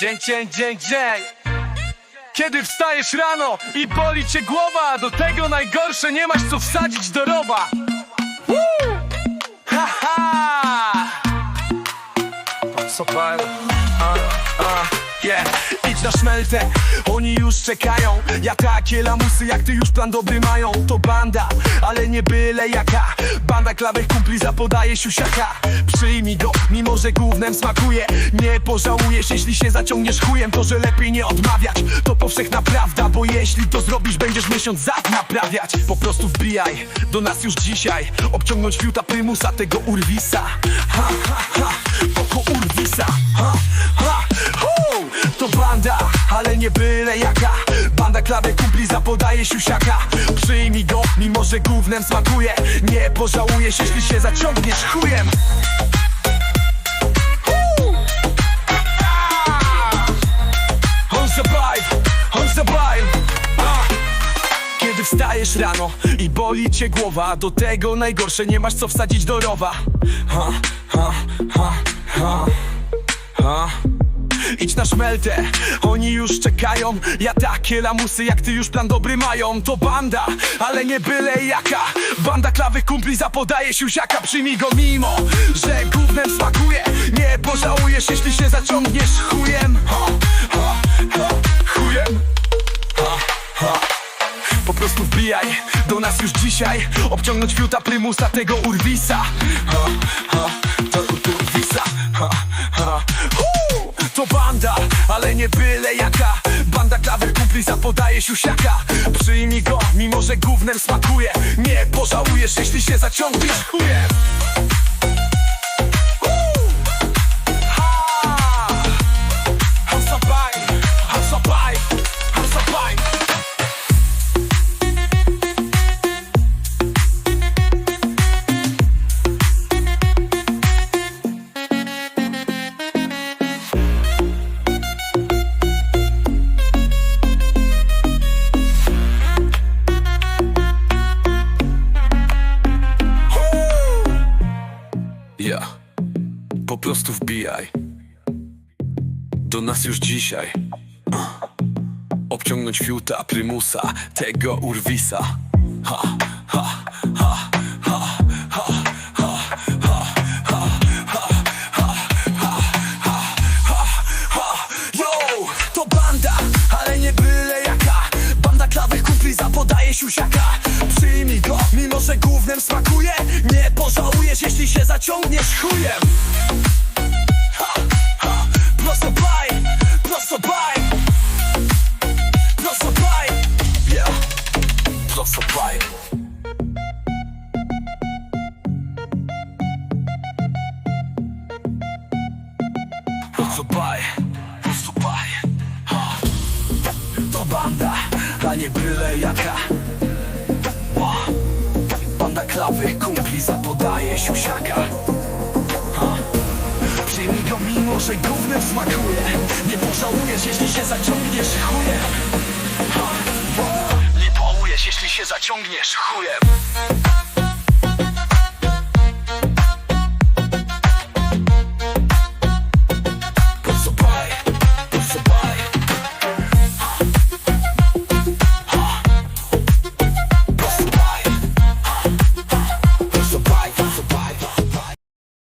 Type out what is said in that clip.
Dzień, dzień, dzień, dzień Kiedy wstajesz rano i boli cię głowa Do tego najgorsze, nie masz co wsadzić do roba Woo! Ha, ha! Yeah. Idź na szmeltę, oni już czekają. Ja takie lamusy jak ty już plan dobry mają. To banda, ale nie byle jaka. Banda klawych kumpli zapodaje siusiaka. Przyjmij go, mimo że gównem smakuje. Nie pożałujesz, jeśli się zaciągniesz chujem To, że lepiej nie odmawiać, to powszechna prawda Bo jeśli to zrobisz, będziesz miesiąc zad naprawiać. Po prostu wbijaj do nas już dzisiaj. Obciągnąć fiuta prymusa, tego urwisa. Ha, nie byle jaka Banda klawy kumpli zapodaje siusiaka Przyjmij go, mimo że gównem smakuje Nie pożałujesz, jeśli się zaciągniesz chujem Hu! On survive, on survive! Kiedy wstajesz rano i boli cię głowa Do tego najgorsze, nie masz co wsadzić do rowa ha, ha, ha, ha. Idź na szmeltę, oni już czekają Ja takie lamusy jak ty już plan dobry mają. To banda, ale nie byle jaka. Banda klawych kumpli zapodaje siusiaka Przyjmij go mimo, że gównem smakuje. Nie pożałujesz jeśli się zaciągniesz chujem. Ha, ha, ha, Chujem. Ha, ha. Po prostu wbijaj do nas już dzisiaj. Obciągnąć fiuta prymusa tego urwisa. Ha, ha, To nie byle jaka. Banda klawych kumpli zapodaje siusiaka. Przyjmij go, mimo że gównem smakuje. Nie pożałujesz, jeśli się zaciągniesz chujem Po prostu wbijaj. Do nas już dzisiaj. Uh. Obciągnąć fiuta, prymusa, tego urwisa. Yo, to banda, ale nie byle jaka Banda klawych kumpli zapodaje siusiaka Przyjmij go, mimo że gównem smakuje Nie pożałujesz, jeśli się zaciągniesz chujem. Ha, ha, Prosto baj, prosto baj. Prosto baj. Yeah, prosto baj. Prosto baj. To banda, a nie byle jaka Banda klawych kumpli zapodaje siusiaka. Ha. Przyjmij go mimo, że gównem smakuje. Nie pożałujesz, jeśli się zaciągniesz chujem. Nie połujesz, jeśli się zaciągniesz chujem